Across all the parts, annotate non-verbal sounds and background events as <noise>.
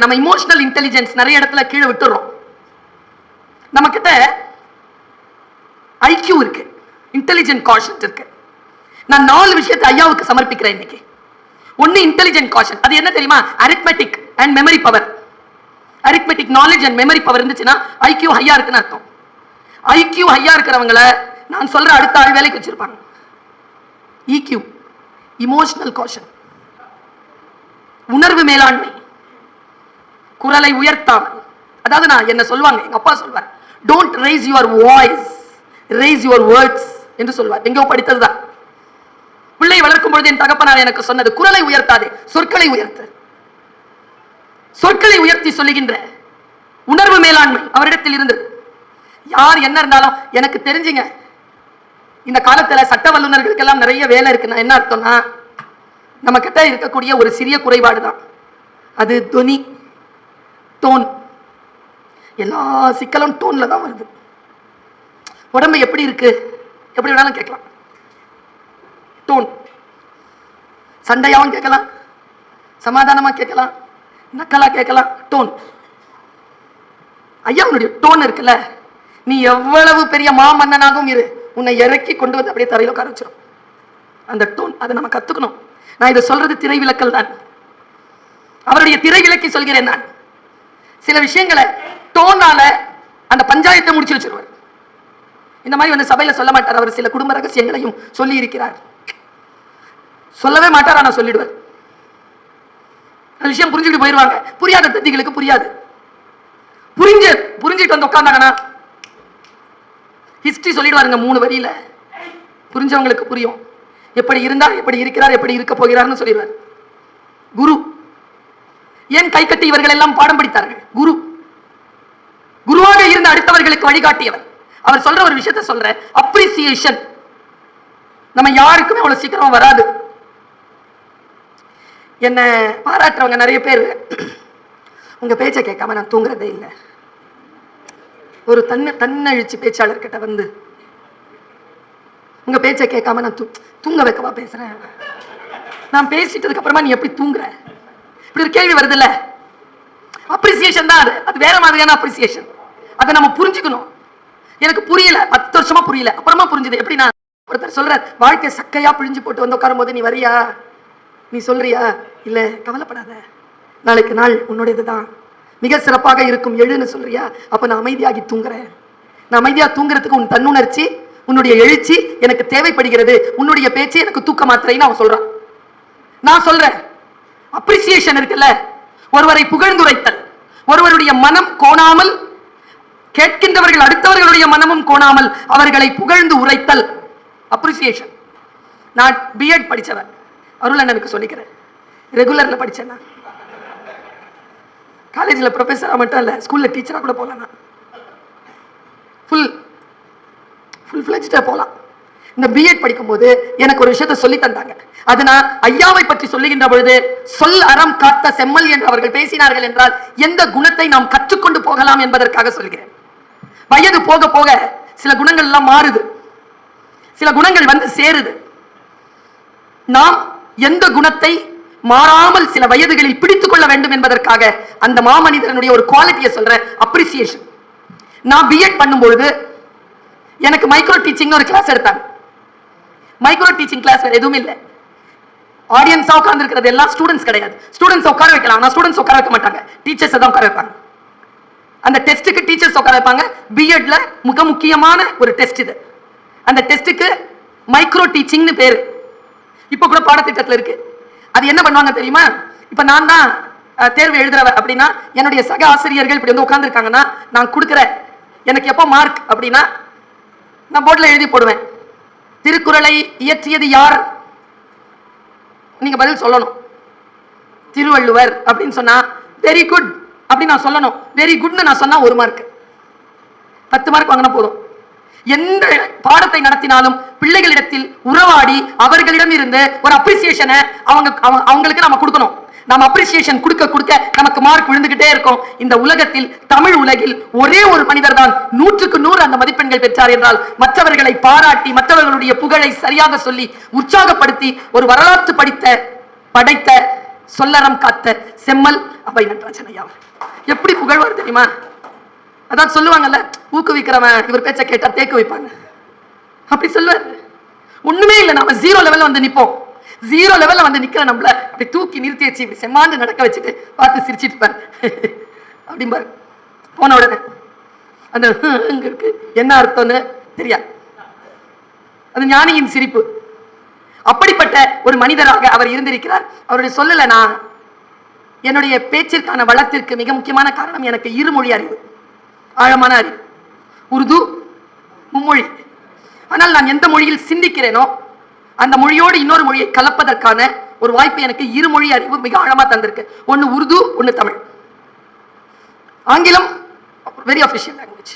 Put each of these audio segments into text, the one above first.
நம்ம emotional intelligence நிறைய இடத்துல கீழே விட்டுறோம். நம்ம கிட்ட ஐக்கியூ இருக்கு. இன்டெலிஜென்ட் காஷன் இருக்கு. நான் நாலு விஷயத்தை ஐயாவுக்கு சமர்ப்பிக்கிறேன் இன்னைக்கு. ஒன்னு இன்டெலிஜென்ட் காஷன் அது என்ன தெரியுமா? Arithmetic and memory power arithmetic knowledge and memory power இருந்துச்சுன்னா ஐக்கியூ ஹையா இருக்குன்னு அர்த்தம். ஐக்கியூ ஹையா இருக்கிறவங்கள நான் சொல்ற அடுத்த ஆள் வேலைக்கு வச்சிருப்பாங்க. இக்யூ இமோஷனல் காஷன் உணர்வு மேலாண்மை. குரலை உயர்த்தாமல். அதாவது நான் என்ன சொல்லுவாங்க எங்க அப்பா சொல்வார் don't raise your voice raise your words என்று சொல்வார். எங்கோ படித்ததுதான் பிள்ளை வளர்க்கும் பொழுது என் தகப்பனார் எனக்கு சொன்னது குரலை உயர்த்தாதே சொற்களை உயர்த்து. சொற்களை உயர்த்தி சொல்லுகின்ற உணர்வு மேலாண்மை அவரிடத்தில் இருந்தது. யார் என்ன இருந்தாலும் எனக்கு தெரிஞ்சுங்க இந்த காலத்துல சட்ட வல்லுநர்களுக்கெல்லாம் நிறைய வேலை இருக்குன்னா என்ன அர்த்தம்னா நம்ம கிட்ட இருக்கக்கூடிய ஒரு சிறிய குறைபாடு தான் அது துனி டோன் எல்லா சிக்கலும் டோன்ல தான் வருது. உடம்பு எப்படி இருக்கு? எப்படி வேணாலும் கேட்கலாம். டோன் சண்டையாகவும் கேட்கலாம். சமாதானமாக கேட்கலாம். நக்கலா கேட்கலாம். டோன் ஐயா உன்னுடைய டோன் இருக்குல்ல? நீ எவ்வளவு பெரிய மாமன்னனாகவும் இரு. உன்னை இறக்கி கொண்டு வந்து அப்படியே தரையில் உட்கார வச்சிடும் அந்த டோன் அதை நம்ம கற்றுக்கணும் நான் இதை சொல்றது திரை விலக்கல் தான். அவருடைய திரை விளக்கி சொல்கிறேன் நான். சில விஷயங்களை டோனால அந்த பஞ்சாயத்தை முடிச்சு வச்சிருவார். இந்த மாதிரி வந்து சபையில சொல்ல மாட்டார். அவர் சில குடும்ப ரகசியங்களையும் சொல்லி இருக்கிறார். சொல்லவே மாட்டார் ஆனா சொல்லிடுவார். அந்த விஷயம் புரிஞ்சுட்டு போயிடுவாங்க புரியாத தத்திகளுக்கு புரியாது. புரிஞ்சு புரிஞ்சுட்டு வந்து உட்காந்தாங்கன்னா ஹிஸ்டரி சொல்லிடுவாருங்க மூணு வரியில. புரிஞ்சவங்களுக்கு புரியும். எப்படி இருந்தார் எப்படி இருக்கிறார் எப்படி இருக்க போகிறார்னு சொல்லிடுவார். குரு ஏன் கை கட்டி இவர்கள் எல்லாம் பாடம் படித்தார்கள்? குரு. குருவாக இருந்த அடுத்தவர்களுக்கு வழிகாட்டியவர். அவர் சொல்ற ஒரு விஷயத்தை சொல்ற. அப்ரிசியேஷன் நம்ம யாருக்குமே அவ்வளவு சீக்கிரமா வராது. என்ன பாராட்டுறவங்க நிறைய பேர். உங்க பேச்சை கேட்காம நான் தூங்குறதே இல்லை. ஒரு தன்ன தன்னழிச்சு பேச்சாளர் கிட்ட வந்து உங்க பேச்சை கேட்காம நான் தூ தூங்க வைக்கவா பேசுறேன்? நான் பேசிட்டதுக்கு அப்புறமா நீ எப்படி தூங்குற? இப்படி ஒரு கேள்வி வருதுல்ல? அப்ரிசியேஷன் தான் அது. அது வேற மாதிரியான அப்ரிசியேஷன் அதை நம்ம புரிஞ்சுக்கணும். எனக்கு புரியல. பத்து வருஷமா புரியல. அப்புறமா புரிஞ்சுது. எப்படி நான் ஒருத்தர் சொல்ற வாழ்க்கை சக்கையா பிழிஞ்சு போட்டு வந்து உட்காரும் போது நீ வரியா? நீ சொல்றியா? இல்ல கவலைப்படாத. நாளைக்கு நாள் உன்னுடையதுதான் மிக சிறப்பாக இருக்கும் எழுன்னு சொல்றியா? அப்ப நான் அமைதியாகி தூங்குறேன். நான் அமைதியா தூங்குறதுக்கு உன் தன்னுணர்ச்சி உன்னுடைய எழுச்சி எனக்கு தேவைப்படுகிறது. உன்னுடைய பேச்சு எனக்கு தூக்க மாத்திரைன்னு அவன் சொல்றான். நான் சொல்றேன். அப்ரிசியேஷன் இருக்குல்ல? ஒருவரை புகழ்ந்துரைத்தல் ஒருவருடைய மனம் கோணாமல் கேட்கின்றவர்கள் அடுத்தவர்களுடைய மனமும் கோணாமல் அவர்களை புகழ்ந்து உரைத்தல். அப்ரிசியேஷன் நான் பிஎட் படித்தவன் அருள் அண்ணனுக்கு சொல்லிக்கிறேன். ரெகுலரில் படித்தேன் நான். காலேஜில் ப்ரொஃபஸராக மட்டும் இல்லை ஸ்கூலில் டீச்சராக கூட போகலாம் நான். ஃபுல் ஃபுல் ஃப்ளெஜ்டாக போகலாம் இந்த பிஎட் படிக்கும்போது எனக்கு ஒரு விஷயத்தை சொல்லி தந்தாங்க அது நான் ஐயாவை பற்றி சொல்லுகின்ற பொழுது சொல் அறம் காத்த செம்மல் என்று அவர்கள் பேசினார்கள் என்றால் எந்த குணத்தை நாம் கற்றுக்கொண்டு போகலாம் என்பதற்காக சொல்கிறேன். வயது போக போக சில குணங்கள் எல்லாம் மாறுது. சில குணங்கள் வந்து சேருது. நாம் எந்த குணத்தை மாறாமல் சில வயதுகளில் பிடித்துக் கொள்ள வேண்டும் என்பதற்காக அந்த மாமனிதனுடைய ஒரு குவாலிட்டியை சொல்றேன் அப்ரிசியேஷன் நான் பிஎட் பண்ணும்பொழுது எனக்கு மைக்ரோ டீச்சிங் ஒரு கிளாஸ் எடுத்தாங்க. மைக்ரோ டீச்சிங் கிளாஸ் வேறு எதுவும் இல்லை. ஆடியன்ஸாக உட்கார்ந்து இருக்கிறது எல்லாம் ஸ்டூடெண்ட்ஸ் கிடையாது. ஸ்டூடெண்ட்ஸ் உட்கார வைக்கலாம். ஆனால் ஸ்டூடெண்ட்ஸ் உட்கார வைக்க மாட்டாங்க. டீச்சர்ஸ் தான் உட்கார வைப்பாங்க. அந்த டெஸ்ட்டுக்கு டீச்சர்ஸ் உட்கார வைப்பாங்க. பிஎட்ல மிக முக்கியமான ஒரு டெஸ்ட் இது. அந்த டெஸ்ட்டுக்கு மைக்ரோ டீச்சிங்னு பேர். இப்போ கூட பாடத்திட்டத்தில் இருக்கு. அது என்ன பண்ணுவாங்க தெரியுமா? இப்போ நான் தான் தேர்வு எழுதுறவ அப்படின்னா என்னுடைய சக ஆசிரியர்கள் இப்படி வந்து உட்காந்துருக்காங்கன்னா நான் கொடுக்குறேன். எனக்கு எப்போ மார்க் அப்படின்னா நான் போர்டில் எழுதி போடுவேன். திருக்குறளை இயற்றியது யார்? நீங்க பதில் சொல்லணும். திருவள்ளுவர் அப்படின்னு சொன்னா வெரி குட் அப்படின்னு நான் சொல்லணும். வெரி குட்னு நான் சொன்னா ஒரு மார்க் பத்து மார்க் வாங்கினா போதும். எந்த பாடத்தை நடத்தினாலும் பிள்ளைகளிடத்தில் உறவாடி அவர்களிடம் இருந்து ஒரு அப்ரிசியேஷனை அவங்க அவங்க- அவங்களுக்கு நம்ம கொடுக்கணும். நாம் அப்ரிசியேஷன் கொடுக்க கொடுக்க நமக்கு மார்க் விழுந்துகிட்டே இருக்கும். இந்த உலகத்தில் தமிழ் உலகில் ஒரே ஒரு மனிதர் தான். நூற்றுக்கு நூறு அந்த மதிப்பெண்கள் பெற்றார் என்றால் மற்றவர்களை பாராட்டி மற்றவர்களுடைய புகழை சரியாக சொல்லி உற்சாகப்படுத்தி ஒரு வரலாற்று படித்த படைத்த சொல்லறம் காத்த செம்மல் அபை நடராஜன் ஐயா எப்படி புகழ்வார் தெரியுமா? அதான் சொல்லுவாங்கல்ல ஊக்குவிக்கிறவன் இவர் பேச்ச கேட்டா தேக்க வைப்பாங்க அப்படி சொல்லுவார். ஒண்ணுமே இல்லை நாம ஜீரோ லெவல்ல வந்து நிப்போம். ஜீரோ லெவல்ல வந்து நிக்கிற நம்மள அப்படி தூக்கி நிறுத்தி வச்சு இப்படி செம்மாண்டு நடக்க வச்சுட்டு பார்த்து சிரிச்சிட்டு பாரு. <laughs> அப்படிம்பாரு போன உடனே அந்த இங்க இருக்கு. என்ன அர்த்தம்னு தெரியாது. அது ஞானியின் சிரிப்பு. அப்படிப்பட்ட ஒரு மனிதராக அவர் இருந்திருக்கிறார். அவருடைய சொல்லல நான். என்னுடைய பேச்சிற்கான வளத்திற்கு மிக முக்கியமான காரணம் எனக்கு இருமொழி அறிவு. ஆழமான அறிவு. உருது மும்மொழி. ஆனால் நான் எந்த மொழியில் சிந்திக்கிறேனோ அந்த மொழியோடு இன்னொரு மொழியை கலப்பதற்கான ஒரு வாய்ப்பு எனக்கு இருமொழி அறிவு மிக ஆழமா தந்திருக்கு. ஒன்னு உருது ஒன்னு தமிழ். ஆங்கிலம் வெரி அஃபிஷியல் லாங்குவேஜ்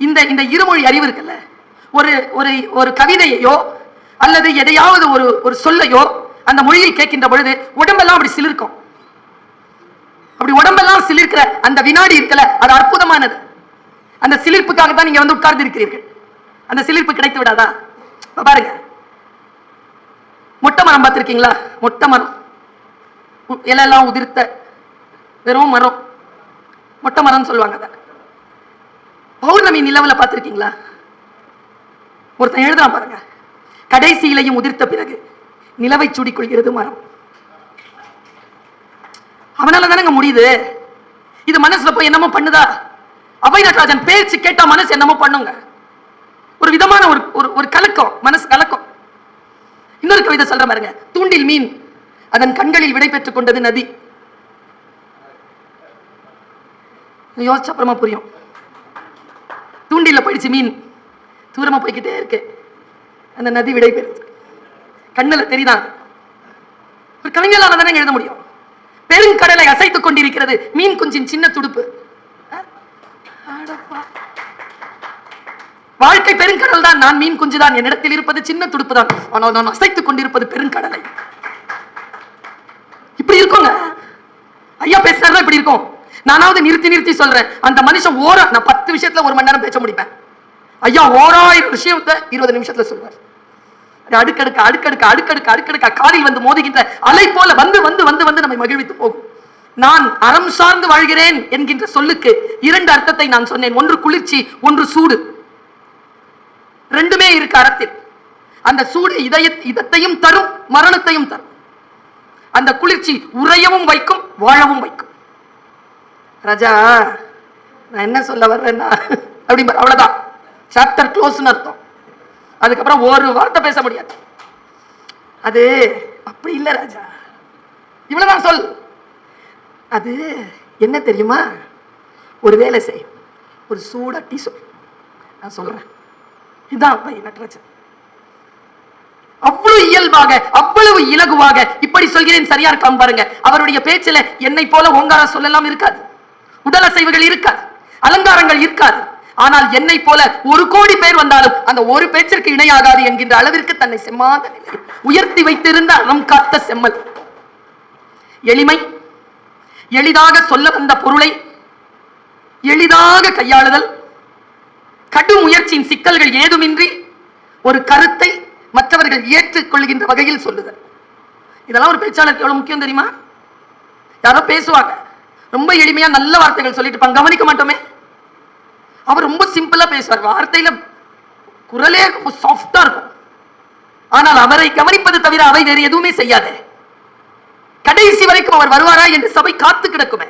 இந்த இந்த இருமொழி அறிவு இருக்குல்ல ஒரு ஒரு ஒரு கவிதையையோ அல்லது எதையாவது ஒரு ஒரு சொல்லையோ அந்த மொழியில் கேட்கின்ற பொழுது உடம்பெல்லாம் அப்படி சிலிர்க்கும். அப்படி உடம்பெல்லாம் சிலிர்க்கிற அந்த வினாடி இருக்கல அது அற்புதமானது. அந்த சிலிர்ப்புக்காக தான் நீங்க வந்து உட்கார்ந்து இருக்கிறீர்கள். அந்த சிலிர்ப்பு கிடைத்து விடாதா? பாருங்க. மொட்டை மரம் பார்த்துருக்கீங்களா? மொட்டை மரம். இலையெல்லாம் உதிர்த்த வெறும் மரம். மொட்டை மரம்னு சொல்லுவாங்க அதை. பௌர்ணமி நிலவுல பார்த்திருக்கீங்களா? ஒருத்தன் எழுதுறான் பாருங்க. கடைசி இலையும் உதிர்த்த பிறகு நிலவை சூடிக்கொள்கிறது மரம். அவனால தானங்க முடியுது? இது மனசுல போய் என்னமோ பண்ணுதா? அபய் நடராஜன் பேச்சு கேட்டா மனசு என்னமோ பண்ணுங்க. ஒரு விதமான ஒரு ஒரு ஒரு கலக்கம் மனசு கலக்கம். இன்னொரு கவிதை சொல்ற பாருங்க. தூண்டில் மீன். அதன் கண்களில் விடை பெற்றுக் கொண்டது நதி. யோசிச்ச அப்புறமா புரியும். தூண்டில போயிடுச்சு மீன். தூரமா போய்கிட்டே இருக்கு. அந்த நதி விடை பெறுது. கண்ணுல தெரியுதான் ஒரு கவிஞரால தானே எழுத முடியும். பெருங்கடலை அசைத்துக் கொண்டிருக்கிறது மீன் குஞ்சின் சின்ன துடுப்பு. அடப்பா. வாழ்க்கை பெருங்கடல் தான். நான் மீன் குஞ்சுதான். என்னிடத்தில் இருப்பது சின்ன துடுப்பு தான் ஆனால் நான் அசைத்துக் கொண்டிருப்பது பெருங்கடலை. இப்படி இருக்கோங்க. ஐயா பேசுறதா இப்படி இருக்கும். நானாவது நிறுத்தி நிறுத்தி சொல்றேன். அந்த மனுஷன் ஓர நான் பத்து விஷயத்துல ஒரு மணி நேரம் பேச முடிப்பேன். ஐயா ஓராயிரம் விஷயத்த இருபது நிமிஷத்துல சொல்வார். அடுக்கடுக்க அடுக்கடுக்க அடுக்கடுக்க அடுக்கடுக்க காலில் வந்து மோதுகின்ற அலை போல வந்து வந்து வந்து வந்து நம்மை மகிழ்வித்து போகும். நான் அறம் சார்ந்து வாழ்கிறேன் என்கின்ற சொல்லுக்கு இரண்டு அர்த்தத்தை நான் சொன்னேன். ஒன்று குளிர்ச்சி ஒன்று சூடு. ரெண்டுமே இருக்கு அறத்தில். அந்த சூடு இதய இதத்தையும் தரும் மரணத்தையும் தரும். அந்த குளிர்ச்சி உறையவும் வைக்கும் வாழவும் வைக்கும். ராஜா நான் என்ன சொல்ல வர்றேன்னா அப்படிம்பார். அவ்வளவுதான். சாப்டர் க்ளோஸ்னு அர்த்தம். அதுக்கப்புறம் ஒரு வார்த்தை பேச முடியாது. அது அப்படி இல்லை ராஜா. இவ்வளவுதான் சொல். அது என்ன தெரியுமா? ஒரு வேலை செய். ஒரு சூடா டீ சொல். நான் சொல்றேன். இதுதான் அப்ப அவ்வளவு இயல்பாக அவ்வளவு இலகுவாக இப்படி சொல்கிறேன் சரியா இருக்காம பாருங்க. அவருடைய பேச்சில என்னை போல ஓங்கார சொல்லலாம் இருக்காது. உடல் அசைவுகள் இருக்காது. அலங்காரங்கள் இருக்காது. ஆனால் என்னை போல ஒரு கோடி பேர் வந்தாலும் அந்த ஒரு பேச்சிற்கு இணையாகாது என்கின்ற அளவிற்கு தன்னை செம்மாத உயர்த்தி வைத்திருந்த அறம் காத்த செம்மல். எளிமை எளிதாக சொல்ல வந்த பொருளை எளிதாக கையாளுதல் கடும் முயற்சியின் சிக்கல்கள் ஏதுமின்றி ஒரு கருத்தை மற்றவர்கள் ஏற்றுக்கொள்கின்ற வகையில் சொல்லுதல். இதெல்லாம் ஒரு பேச்சாளருக்கு எவ்வளவு முக்கியம் தெரியுமா? யாரோ பேசுவாங்க. ரொம்ப எளிமையா நல்ல வார்த்தைகள் சொல்லிட்டு இருப்பாங்க. கவனிக்க மாட்டோமே. அவர் ரொம்ப சிம்பிளா பேசுவார். வார்த்தையில குரலே சாஃப்டா இருக்கும். ஆனால் அவரை கவனிப்பது தவிர அவை வேறு எதுவுமே செய்யாதே. கடைசி வரைக்கும் அவர் வருவாரா என்று சபை காத்து கிடக்குமே.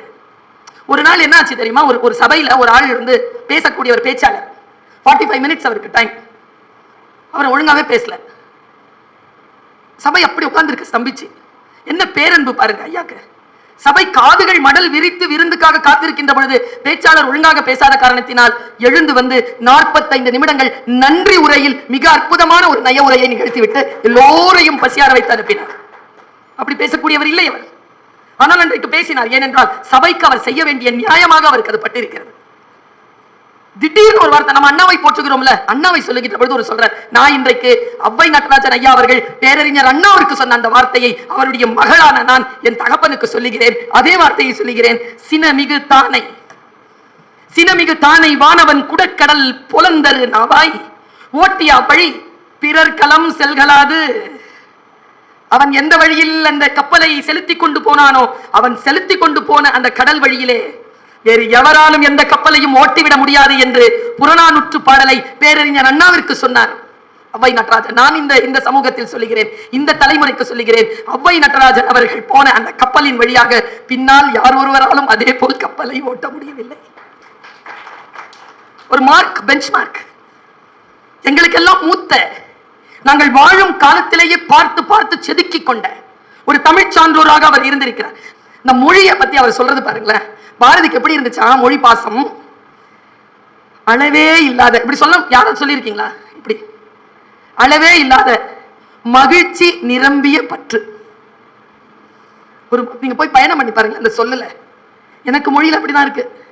ஒரு நாள் என்ன ஆச்சு தெரியுமா? ஒரு ஒரு சபையில ஒரு ஆள் இருந்து பேசக்கூடிய ஒரு பேச்சாளர். 45 ஃபைவ் மினிட்ஸ் அவருக்கு டைம் அவர் ஒழுங்காகவே பேசல. சபை அப்படி உட்கார்ந்துருக்கு ஸ்தம்பிச்சு. என்ன பேரன்பு பாருங்க ஐயாக்கு. சபை காதுகள் மடல் விரித்து விருந்துக்காக காத்திருக்கின்ற பொழுது பேச்சாளர் ஒழுங்காக பேசாத காரணத்தினால் எழுந்து வந்து நாற்பத்தைந்து நிமிடங்கள் நன்றி உரையில் மிக அற்புதமான ஒரு நய உரையை நிகழ்த்திவிட்டு எல்லோரையும் பசியார வைத்து அனுப்பினார். அப்படி பேசக்கூடியவர் இல்லை அவர். ஆனால் அன்றைக்கு பேசினார் ஏனென்றால் சபைக்கு அவர் செய்ய வேண்டிய நியாயமாக அவருக்கு அது பட்டிருக்கிறது. திடீர்னு ஒரு வார்த்தை நம்ம அண்ணாவை போற்றுகிறோம்ல. அண்ணாவை சொல்லுகின்ற பொழுது ஒரு சொல்றார் நான் இன்றைக்கு அவ்வை நடராஜன் ஐயா அவர்கள் பேரறிஞர் அண்ணாவிற்கு சொன்ன அந்த வார்த்தையை அவருடைய மகளான நான் என் தகப்பனுக்கு சொல்லுகிறேன். அதே வார்த்தையை சொல்லுகிறேன். சினமிகு தானை சினமிகு தானை வானவன் குடக்கடல் புலந்தரு நாவாய். ஓட்டியா பழி பிறர் களம் செல்கலாது அவன் எந்த வழியில் அந்த கப்பலை செலுத்தி கொண்டு போனானோ அவன் செலுத்தி கொண்டு போன அந்த கடல் வழியிலே வேறு எவராலும் எந்த கப்பலையும் ஓட்டிவிட முடியாது என்று புறநானூற்று பாடலை பேரறிஞர் அண்ணாவிற்கு சொன்னார். அவ்வை நடராஜன் நான் இந்த இந்த சமூகத்தில் சொல்லுகிறேன் இந்த தலைமுறைக்கு சொல்லுகிறேன் அவ்வை நடராஜன் அவர்கள் போன அந்த கப்பலின் வழியாக பின்னால் யார் ஒருவராலும் அதே போல் கப்பலை ஓட்ட முடியவில்லை. ஒரு மார்க் பெஞ்ச் மார்க் எங்களுக்கெல்லாம் மூத்த நாங்கள் வாழும் காலத்திலேயே பார்த்து பார்த்து செதுக்கி கொண்ட ஒரு தமிழ் சான்றோராக அவர் இருந்திருக்கிறார். இந்த மொழியை பத்தி அவர் சொல்றது பாருங்களேன். பாரதிக்கு எப்படி இருந்துச்சா? மொழி பாசம். அளவே இல்லாத இப்படி சொல்ல யாரும் சொல்லியிருக்கீங்களா? இப்படி. அளவே இல்லாத மகிழ்ச்சி நிரம்பிய பற்று. ஒரு நீங்க போய் பயணம் பண்ணி பாருங்க அந்த சொல்லல. எனக்கு மொழியில அப்படிதான் இருக்கு.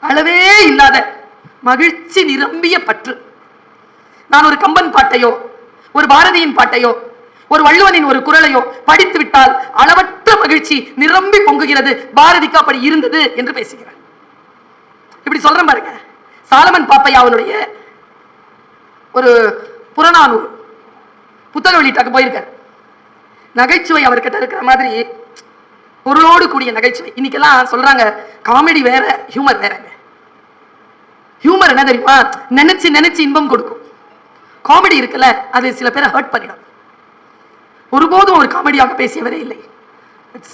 அளவே இல்லாத மகிழ்ச்சி நிரம்பிய பற்று. நான் ஒரு கம்பன் பாட்டையோ ஒரு பாரதியின் பாட்டையோ ஒரு வள்ளுவனின் ஒரு குரலையோ படித்து விட்டால் அளவற்ற மகிழ்ச்சி நிரம்பி பொங்குகிறது. பாரதிக்கு அப்படி இருந்தது என்று பேசுகிறார். இப்படி சொல்றேன் பாருங்க. சாலமன் பாப்பையாவனுடைய ஒரு புறநானூறு புத்தக வெளியீட்டாக்க போயிருக்காரு. நகைச்சுவை அவர்கிட்ட இருக்கிற மாதிரி பொருளோடு கூடிய நகைச்சுவை. இன்னைக்கெல்லாம் சொல்றாங்க காமெடி வேற ஹியூமர் வேறங்க. ஹியூமர் என்ன தெரியுமா? நினைச்சு நினைச்சு இன்பம் கொடுக்கும். காமெடி இருக்குல்ல அது சில பேரை ஹர்ட் பண்ணிடும். ஒருபோதும் ஒரு காமெடியாக பேசியவரே இல்லை.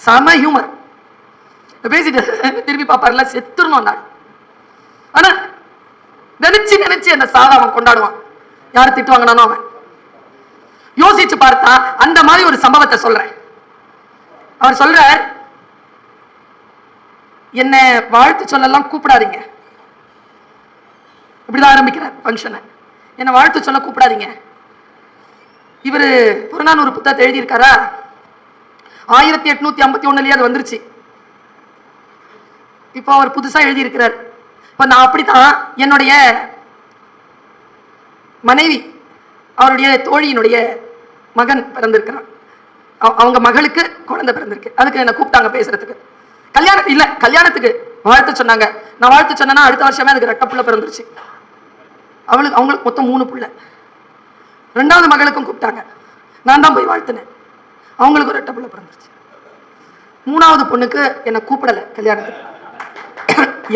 சம ஹியூமர் பேசிட்டு திரும்பி பாப்பார்ல செத்துருணும் அந்த ஆனா நினைச்சு நினைச்சு அந்த சாவை அவன் கொண்டாடுவான். யார் திட்டு வாங்கினானோ அவன். யோசிச்சு பார்த்தா அந்த மாதிரி ஒரு சம்பவத்தை சொல்றேன். அவர் சொல்றார் என்ன வாழ்த்து சொல்லலாம் கூப்பிடாதீங்க. இப்படிதான் ஆரம்பிக்கிறார் ஃபங்க்ஷனை என்ன வாழ்த்து சொல்ல கூப்பிடாதீங்க. இவர் புறநானூறு புத்தகத்தை எழுதியிருக்காரா? ஆயிரத்தி எட்நூத்தி ஐம்பத்தி ஒண்ணுலயே அது வந்துருச்சு. இப்போ அவர் புதுசா எழுதியிருக்கிறார். இப்போ நான் அப்படித்தான் என்னுடைய மனைவி அவருடைய தோழியினுடைய மகன் பிறந்திருக்கிறான். அவ- அவங்க மகளுக்கு குழந்தை பிறந்திருக்கு. அதுக்கு என்ன கூப்பிட்டாங்க பேசுறதுக்கு. கல்யாணம் இல்ல கல்யாணத்துக்கு வாழ்த்து சொன்னாங்க. நான் வாழ்த்து சொன்னேன்னா அடுத்த வருஷமே அதுக்கு ரெட்ட புள்ள பிறந்துருச்சு. அவளுக்கு அவங்களுக்கு மொத்தம் மூணு பிள்ளை. ரெண்டாவது மகளுக்கும் கூப்பிட்டாங்க. நான் தான் போய் வாழ்த்தினேன். அவங்களுக்கு ஒரு ரெட்ட பிள்ளை பிறந்துருச்சு. மூணாவது பொண்ணுக்கு என்னை கூப்பிடலை கல்யாணத்துக்கு.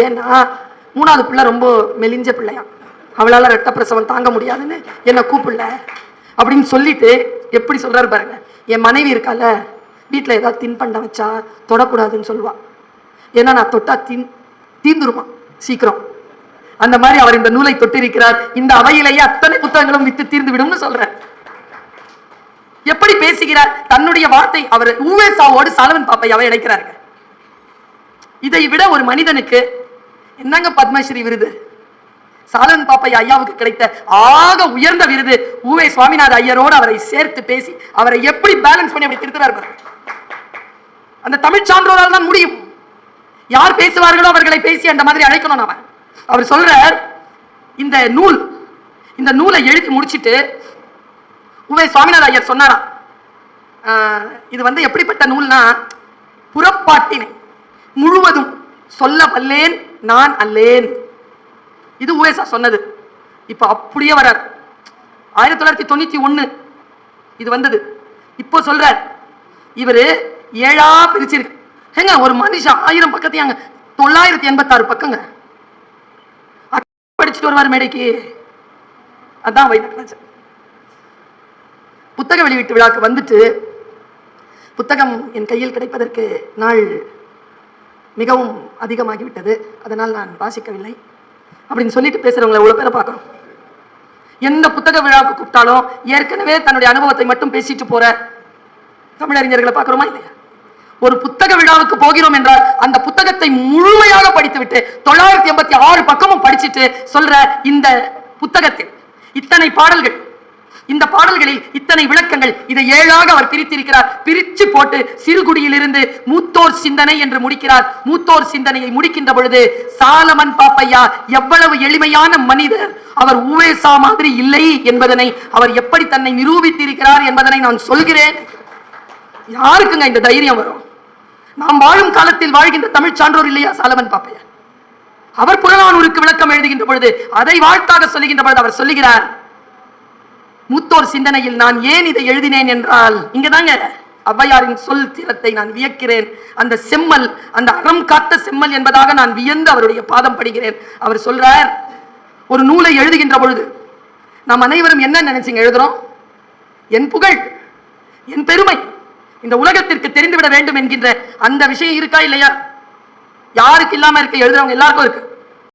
ஏன்னா மூணாவது பிள்ளை ரொம்ப மெலிஞ்ச பிள்ளையா அவளால் ரத்த பிரசவம் தாங்க முடியாதுன்னு என்னை கூப்பிடல அப்படின்னு சொல்லிட்டு எப்படி சொல்கிறாரு பாருங்க. என் மனைவி இருக்கால வீட்டில் ஏதாவது தின்பண்டம் வச்சா தொடக்கூடாதுன்னு சொல்லுவாள் ஏன்னா நான் தொட்டா தீன் தீந்துருமா சீக்கிரம். அந்த மாதிரி அவர் இந்த நூலை தொட்டிருக்கிறார். இந்த அவையிலேயே அத்தனை புத்தகங்களும் வித்து தீர்ந்து விடும்னு சொல்றார். எப்படி பேசுகிறார்? தன்னுடைய வார்த்தை அவர் ஊவேசாவோடு சாலவன் பாப்பையாவை இணைக்கிறாருங்க இதை விட ஒரு மனிதனுக்கு என்னங்க பத்மஸ்ரீ விருது? சாலன் பாப்பையா ஐயாவுக்கு கிடைத்த ஆக உயர்ந்த விருது. ஊவே சுவாமிநாத ஐயரோடு அவரை சேர்த்து பேசி அவரை எப்படி பேலன்ஸ் பண்ணி அப்படி திருத்துறாரு அந்த தமிழ் சான்றோரால் தான் முடியும். யார் பேசுவார்களோ அவர்களை பேசி அந்த மாதிரி அழைக்கணும் நாம. அவர் சொல்றார் இந்த நூல் இந்த நூலை எழுதி முடிச்சிட்டு உவே சுவாமிநாத ஐயர் சொன்னாராம் ஆஹ், இது வந்து எப்படிப்பட்ட நூல்னா புறப்பாட்டினை முழுவதும் சொல்ல வல்லேன் நான் அல்லேன். இது உவேசா சொன்னது. இப்ப அப்படியே வரார் ஆயிரத்தி தொள்ளாயிரத்தி தொண்ணூத்தி ஒண்ணு இது வந்தது. இப்போ சொல்றார் இவரு ஏழா பிரிச்சிருக்கு. ஏங்க ஒரு மனுஷன் ஆயிரம் பக்கத்தையாங்க தொள்ளாயிரத்தி எண்பத்தாறு பக்கங்க. வச்சுட்டு வருவார் மேடைக்கு. அதான் வைணராஜன் புத்தக வெளியீட்டு விழாக்கு வந்துட்டு புத்தகம் என் கையில் கிடைப்பதற்கு நாள் மிகவும் அதிகமாகிவிட்டது. அதனால் நான் வாசிக்கவில்லை. அப்படின்னு சொல்லிட்டு பேசுறவங்களை இவ்வளவு பேரை பார்க்கணும். எந்த புத்தக விழாவுக்கு கூப்பிட்டாலும் ஏற்கனவே தன்னுடைய அனுபவத்தை மட்டும் பேசிட்டு போற தமிழறிஞர்களை பார்க்குறோமா இல்லையா? ஒரு புத்தக விழாவுக்கு போகிறோம் என்றால் அந்த புத்தகத்தை முழுமையாக படித்துவிட்டு தொள்ளாயிரத்தி எண்பத்தி ஆறு பக்கமும் படிச்சுட்டு சொல்ற இந்த புத்தகத்தில் இத்தனை பாடல்கள். இந்த பாடல்களில் இத்தனை விளக்கங்கள். இதை ஏழாக அவர் பிரித்திருக்கிறார். பிரிச்சு போட்டு சிறுகுடியிலிருந்து மூத்தோர் சிந்தனை என்று முடிக்கிறார். மூத்தோர் சிந்தனையை முடிக்கின்ற பொழுது சாலமன் பாப்பையா எவ்வளவு எளிமையான மனிதர். அவர் ஊவேசா மாதிரி இல்லை என்பதனை அவர் எப்படி தன்னை நிரூபித்திருக்கிறார் என்பதனை நான் சொல்கிறேன். யாருக்குங்க இந்த தைரியம் வரும்? நாம் வாழும் காலத்தில் வாழ்கின்ற தமிழ் சான்றோர் இல்லையா சாலமன் பாப்பையா அவர் புறநானூருக்கு விளக்கம் எழுதுகின்ற பொழுது அதை வாழ்த்தாக சொல்லுகின்ற பொழுது அவர் சொல்லுகிறார் மூத்தோர் சிந்தனையில் நான் ஏன் இதை எழுதினேன் என்றால் இங்கதாங்க ஔவையாரின் சொல் திறத்தை நான் வியக்கிறேன். அந்த செம்மல் அந்த அறம் காத்த செம்மல் என்பதாக நான் வியந்து அவருடைய பாதம் படுகிறேன் அவர் சொல்றார் ஒரு நூலை எழுதுகின்ற பொழுது நாம் அனைவரும் என்ன நினைச்சீங்க எழுதுறோம்? என் புகழ் என் பெருமை இந்த உலகத்திற்கு தெரிந்துவிட வேண்டும் என்கின்ற அந்த விஷயம் இருக்கா இல்லையா? யாருக்கு இல்லாம இருக்க? எழுதுறவங்க எல்லாருக்கும் இருக்கு.